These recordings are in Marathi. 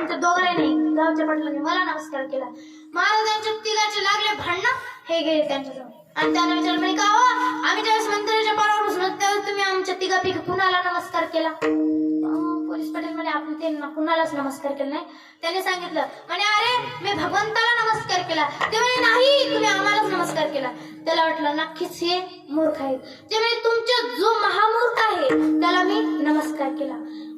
आमच्या दोघांना नाही गावच्या पाटलांनी मला नमस्कार केला. महाराजांच्या तिघाचे लागले भांडणं हे गेले त्यांच्याजवळ. आणि त्यांना विचारलं म्हणे का हो? आम्ही ज्यावेळेस मंदिराच्या पारावर बसलो त्यावेळेस तुम्ही आमच्या तिघापैकी कुणाला नमस्कार केला? पोलीस पाटील म्हणे आपण त्यांना कुणालाच नमस्कार केला नाही. त्याने सांगितलं म्हणे अरे मी भगवंताला नमस्कार केला. ते म्हणे नाही तुम्ही आम्हालाच नमस्कार केला. त्याला वाटलं नक्कीच हे मूर्ख आहेत. ते म्हणे तुमच्या जो महामूर्ख आहे त्याला मी नमस्कार केला.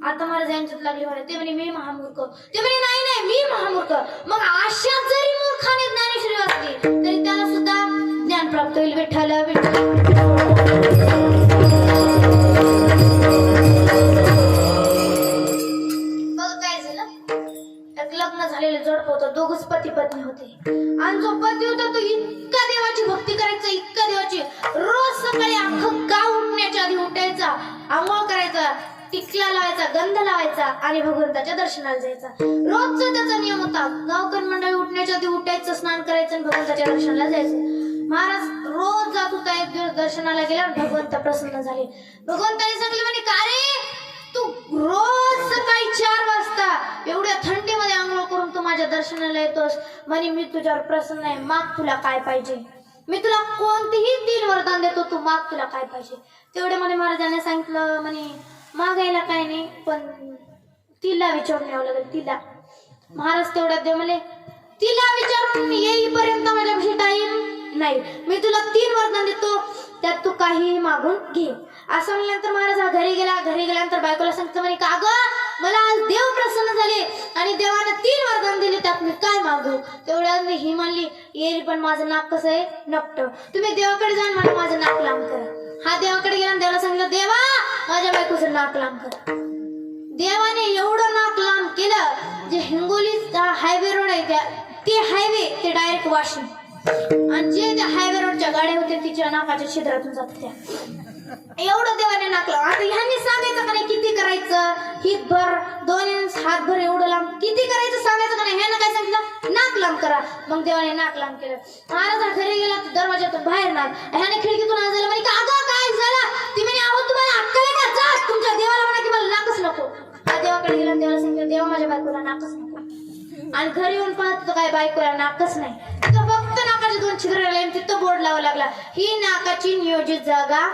आता मला यांच्यात लागले म्हणे ते म्हणे मी महामूर्ख. ते म्हणे नाही नाही मी महामूर्ख. मग अशा जरी मूर्खाने ज्ञानेश्वरी वाचली तरी त्याला सुद्धा ज्ञान प्राप्त होईल विठ्ठल विठ्ठल. काय झालं? एक लग्न झालेलं जोडप होतं दोघच पती पत्नी होते. आणि जो पती होता तो इतका देवाची भक्ती करायचा इतका देवाची टिकला लावायचा गंध लावायचा आणि भगवंताच्या दर्शनाला जायचा. रोजचा त्याचा नियम होता गावकरी मंडळी उठण्याच्या आधी उठायचं स्नान करायचं आणि भगवंताच्या दर्शनाला जायचं. महाराज रोज जात होता एक दिवस दर्शनाला गेला भगवंत प्रसन्न झाले. भगवंताने सांगले म्हणे का रे? तू रोज सकाळी चार वाजता एवढ्या थंडीमध्ये आंघोळ करून तू माझ्या दर्शनाला येतोस? म्हणे मी तुझ्यावर प्रसन्न आहे. माग तुला काय पाहिजे? मी तुला कोणतेही तीन वरदान देतो तू माग तुला काय पाहिजे? तेवढे म्हणे महाराजांनी सांगितलं म्हणे मागायला काय नाही पण तिला विचारून यावं लागेल तिला. महाराज तेवढ्यात दे म्हणे तिला विचारून येईपर्यंत माझ्यापाशी टाईम नाही. मी तुला तीन वरदान देतो त्यात तू काहीही मागून घे. असं म्हणल्यानंतर महाराज हा घरी गेला. घरी गेल्यानंतर बायकोला सांगतो म्हणे का ग मला आज देव प्रसन्न झाले आणि देवानं तीन वरदान दिले त्यात मी काय मागू? तेवढ्यात मी ही म्हणली येईल पण माझं नाक कसं आहे? नपट तुम्ही देवाकडे जाऊन मला माझं नाक लांब करा. हा देवाकडे गेला आणि देवाला सांगितलं देवा माझ्या बायकोचं नाक लांब कर. देवाने एवढं नाक लांब केलं जे हिंगोलीचा हायवे रोड आहे त्या ते हायवे ते डायरेक्ट वाशिम आणि जे त्या हायवे रोडच्या गाड्या होत्या तिच्या नाकाच्या छिद्रातून जात एवढं देवाने नाकलं आता ह्यांनी सांगायचं का नाही किती करायचं? हित भर दोन इंच हात भर एवढं लांब. किती करायचं सांगायचं का नाही? ह्यानं काय सांगितलं? नाक लांब करा. मग देवाने नाक लांब केलं. महाराज घरी गेला तर दरवाजातून बाहेर नाक ह्याने खिडकीतून आजायला म्हणे का अगं काय आणि घरी येऊन पाहत तर काय बायकोला नाकच नाही. तिथं फक्त नाकाचे दोन छिद्र राहिले आणि तिथं बोर्ड लावा लागला. ही नाकाची नियोजित जागा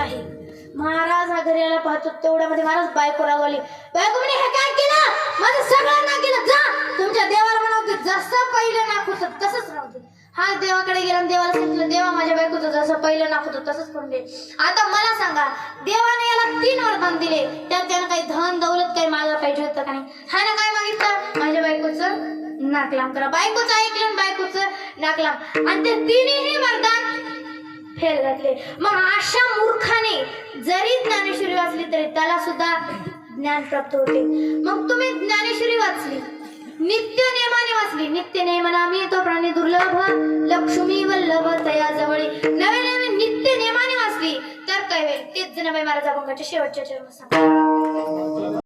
आहे महाराज हा घरी यायला पाहतो तेवढ्यामध्ये महाराज बायको रागवली बायको म्हणे हे काय केलं? माझं सगळं नाक केलं जा. तुमच्या देवाला म्हणावं की जसं पहिलं नाक होतं तसंच राहू दे. हा देवाकडे गेला देवाला सांगितलं देवा माझ्या बायकोचं जसं पहिलं नाक होतं तसंच करून दे. आता मला सांगा देवाने याला तीन वरदान दिले त्यात त्यानं काही धन दौलत काही माझा पाहिजे होतं का नाही? नाक लांब करा. बायकोचं ऐकलं बायकोचं नाक लांब आणि ते तिन्ही वरदान फेल घातले. मग अशा मूर्खाने जरी ज्ञानेश्वरी वाचली तरी त्याला सुद्धा ज्ञान प्राप्त होते. मग तुम्ही ज्ञानेश्वरी वाचली नित्य नियमाने वाचली. नित्य नियमनामी तो प्राणी दुर्लभ लक्ष्मी वल्लभ तया जवळ नवे नवे नित्य नियमाने वाचली. तर काय होईल? तेच जनाबाई महाराज अभंगाच्या शेवटच्या चरण सांगा